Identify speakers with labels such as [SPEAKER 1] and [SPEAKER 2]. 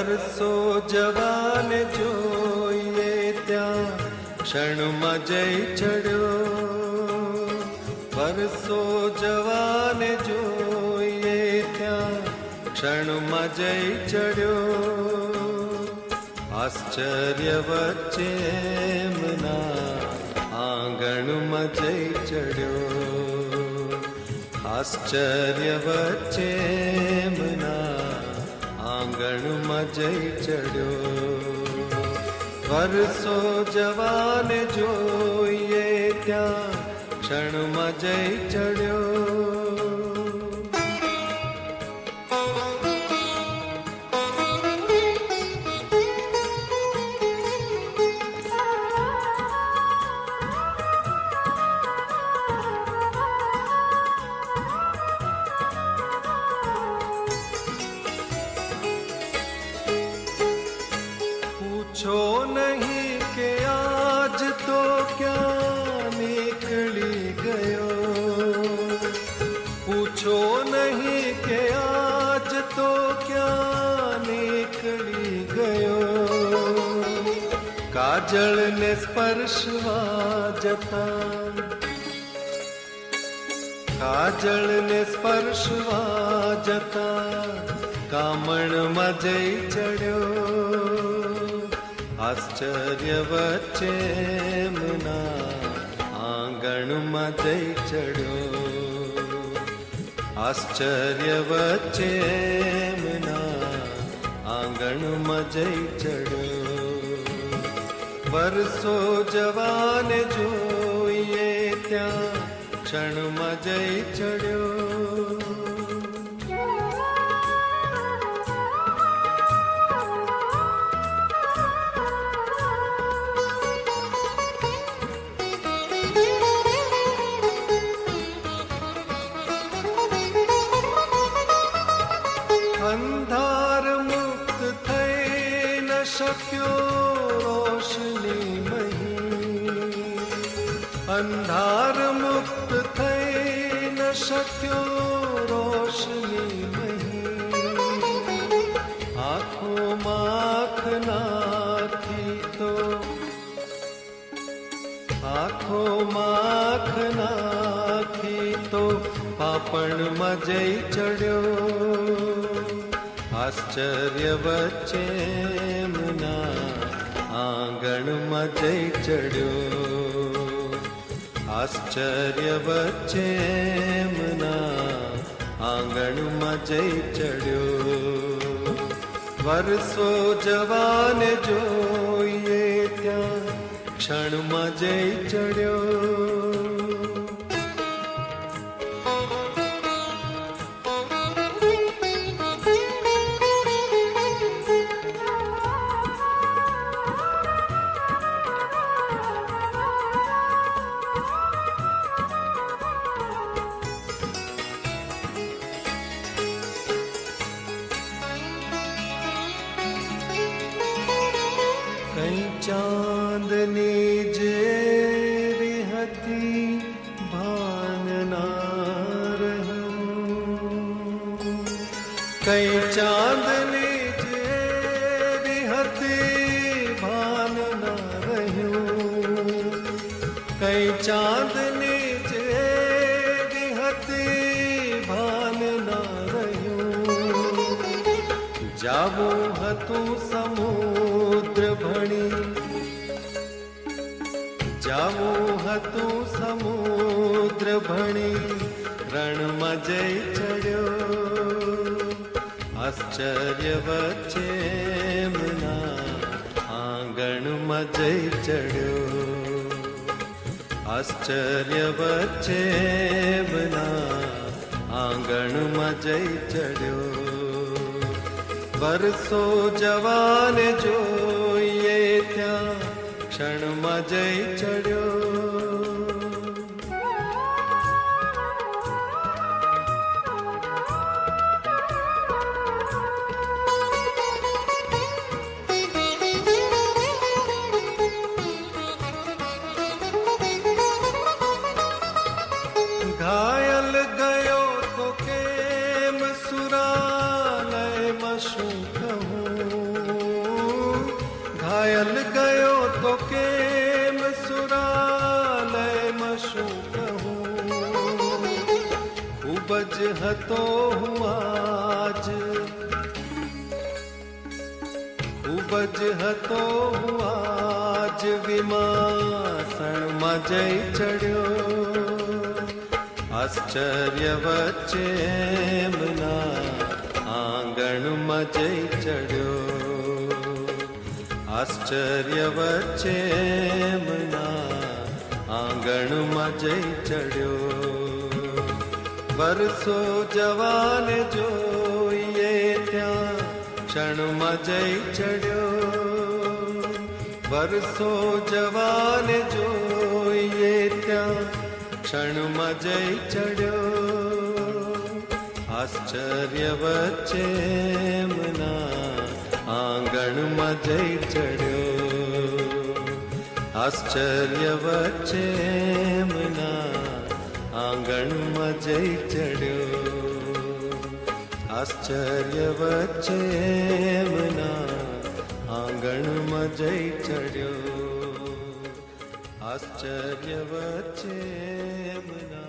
[SPEAKER 1] વરસો જવાન જોઈએ ત્યાં ક્ષણમાં જય ચડ્યો વરસો જવાન જોઈએ ત્યાં ક્ષણમાં જય ચડ્યો આશ્ચર્ય વચ્ચે એમના આંગણમાં જય ચડ્યો આશ્ચર્ય વચ્ચે એમના આંગણમાં જય ચડ્યો વરસો જવાન જોઈએ ત્યાં ક્ષણમાં જય ચડ્યો पूछो नहीं के आज तो क्या निकली गयो। काजल ने स्पर्शवा जता काजल ने स्पर्शवा जता कामण मज़े चढ़ो। आश्चर्य वचे मना। आंगण मज़े चढ़ो। आश्चर्य वचेना आङ्गण मज चड वर्सो त्या क्षण मजै चढ़ो। रोशनी अंधार मुक्त थे न शक्यो रोशनी मही। आँखों माखना थी तो आँखों माखना थी तो पापण मजई चढ़ो आश्चर्यवच्चे मुना आंगण मजै चढ़ो। आश्चर्यवच्चे मुना आंगण मजै चढ़ो। वरसो जवान जो ये त्या क्षण मजै चढ़ो। चांदनी जे रिहती भानना कई चांदनी जे रिहती भानना रहूँ कई चांदनी जे रिहती भानना रहूँ जावो हतू समूह भणी जावो तू समुद्र भणी रण मजय चढ़ो। आश्चर्य बचे मना आंगण मजय चढ़ो। आश्चर्य बचे बना आंगण मजय चढ़ो। बरसो जवान जो ये त्या ક્ષણમાં જઈ ચડ્યો ઘાયલ ગયો તો કેમ સુરાલયમાં શું तो हुआ आज। उपज तो हुआ आज, विमासन मजय चढ़ो। आश्चर्य बच्चे मना आंगण मजय चढ़ो। आश्चर्य बच्चे मना आंगण मजय चढ़ो। આંગણમાં જઈ ચડ્યો વર્ષો જવાને જોઈએ ત્યાં ક્ષણમાં જઈ ચડ્યો વર્ષો જવાને જોઈએ ત્યાં ક્ષણમાં જઈ ચડ્યો આશ્ચર્ય વચ્ચે એમના આંગણમાં જઈ ચડ્યો આશ્ચર્ય વચ્ચે એમના આંગણમાં જઈ ચડ્યો આશ્ચર્ય વચ્ચે એમના આંગણમાં જઈ ચડ્યો આશ્ચર્ય વચ્ચે એમના